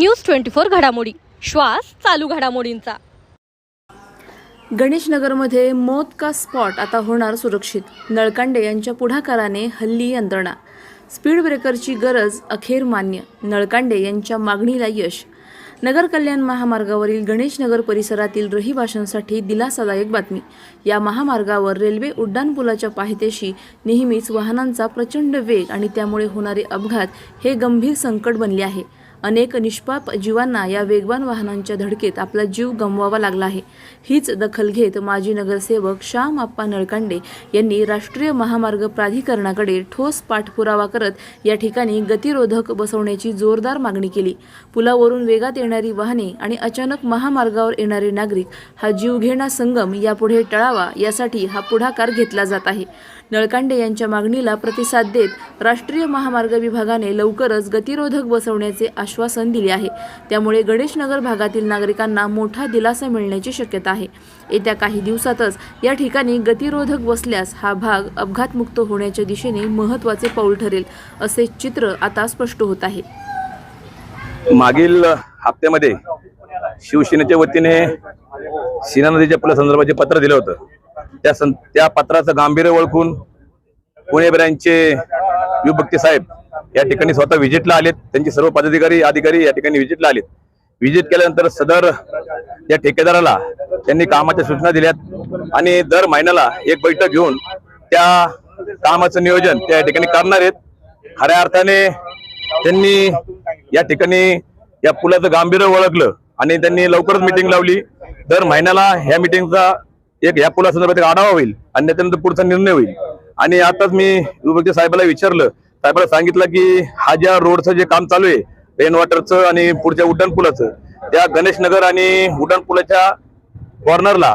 News twenty four घडामोडी. श्वास चालू घडामोडींचा. गणेशनगरमध्ये मौत का स्पॉट आता होणार सुरक्षित? नळकांडे यांच्या पुढाकाराने हल्ली यंत्रणा. स्पीड ब्रेकरची गरज अखेर मान्य. नळकांडे यांच्या मागणीला यश. नगर कल्याण महामार्गावरील गणेशनगर परिसरातील रहिवाशांसाठी दिलासादायक बातमी. या महामार्गावर रेल्वे उड्डाणपुलाच्या पायथ्याशी नेहमीच वाहनांचा प्रचंड वेग आणि त्यामुळे होणारे अपघात हे गंभीर संकट बनले आहे. अनेक निष्पाप जीवांना या वेगवान वाहनांच्या धडकेत आपला जीव गमवावा लागला आहे. हीच दखल घेत माजी नगरसेवक श्याम आप्पा नळकांडे यांनी राष्ट्रीय महामार्ग प्राधिकरणाकडे ठोस पाठपुरावा करत या ठिकाणी गतिरोधक बसवण्याची जोरदार मागणी केली. पुलावरून वेगात येणारी वाहने आणि अचानक महामार्गावर येणारे नागरिक हा जीवघेणा संगम यापुढे टळावा यासाठी हा पुढाकार घेतला जात आहे. नळकांडे यांच्या मागणीला प्रतिसाद देत राष्ट्रीय महामार्ग विभागाने लवकरच गतिरोधक बसवण्याचे आश्वासन दिले आहे. त्यामुळे गणेशनगर भागातील नागरिकांना मोठा दिलासा मिळण्याची शक्यता आहे. येत्या काही दिवसातच या ठिकाणी गतिरोधक बसल्यास हा भाग अपघातमुक्त होण्याच्या दिशेने महत्त्वाचे पाऊल ठरेल असे चित्र आता स्पष्ट होत आहे. मागील हप्त्यामध्ये शिवसेनेच्या वतीने सीना नदीच्या पुलासंदर्भात जे पत्र दिलं होतं. त्या सं त्या पत्राचं गांभीर्य ओळखून पुणे ब्रँचचे विभक्ती साहेब या ठिकाणी स्वतः व्हिजिटला आलेत. त्यांचे सर्व पदाधिकारी अधिकारी या ठिकाणी व्हिजिटला आलेत. व्हिजिट केल्यानंतर सदर या ठेकेदाराला त्यांनी कामाच्या सूचना दिल्यात आणि दर महिन्याला एक बैठक घेऊन त्या कामाचं नियोजन त्या ठिकाणी करणार आहेत. खऱ्या अर्थाने त्यांनी या ठिकाणी या पुलाचं गांभीर्य ओळखलं आणि त्यांनी लवकरच मिटिंग लावली. दर महिन्याला ह्या मिटिंगचा एक ह्या पुलासंदर्भात एक आढावा होईल आणि त्यानंतर पुढचा निर्णय होईल. आणि आताच मी विभक्ती साहेबाला विचारलं साहेबाला सांगितलं की हा ज्या रोडचं जे काम चालू आहे रेन वॉटरचं आणि पुढच्या उड्डाण पुलाचं त्या गणेशनगर आणि उड्डाण पुलाच्या कॉर्नरला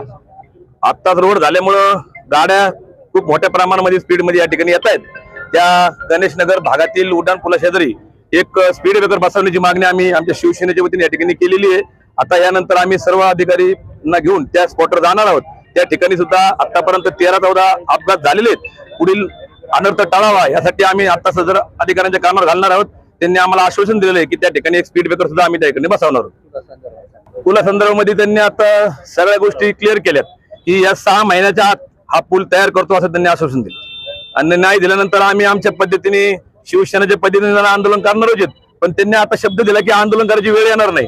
आत्ताच रोड झाल्यामुळं गाड्या खूप मोठ्या प्रमाणामध्ये स्पीडमध्ये या ठिकाणी येत आहेत त्या गणेशनगर भागातील उड्डाण पुला शेजारी एक स्पीड ब्रेकर बसवण्याची मागणी आम्ही आमच्या शिवसेनेच्या वतीने या ठिकाणी केलेली आहे. आता यानंतर आम्ही सर्व अधिकारींना घेऊन त्या स्पॉटवर जाणार आहोत. त्या ठिकाणी सुद्धा आतापर्यंत तेरा चौदा अपघात झालेले आहेत. पुढील अनर्थ टाळावा यासाठी आम्ही आता सदर अधिकाऱ्यांच्या कामावर घालणार आहोत. त्यांनी आम्हाला आश्वासन दिलेलं आहे की त्या ठिकाणी एक स्पीड ब्रेकर सुद्धा आम्ही त्या ठिकाणी बसवणार आहोत. पुला संदर्भामध्ये त्यांनी आता सगळ्या गोष्टी क्लिअर केल्यात की या सहा महिन्याच्या आत हा पूल तयार करतो असं त्यांनी आश्वासन दिलं. आणि नाही दिल्यानंतर आम्ही आमच्या पद्धतीने शिवसेनेच्या पद्धतीने आंदोलन करणार होत पण त्यांनी आता शब्द दिला की आंदोलन करायची वेळ येणार नाही.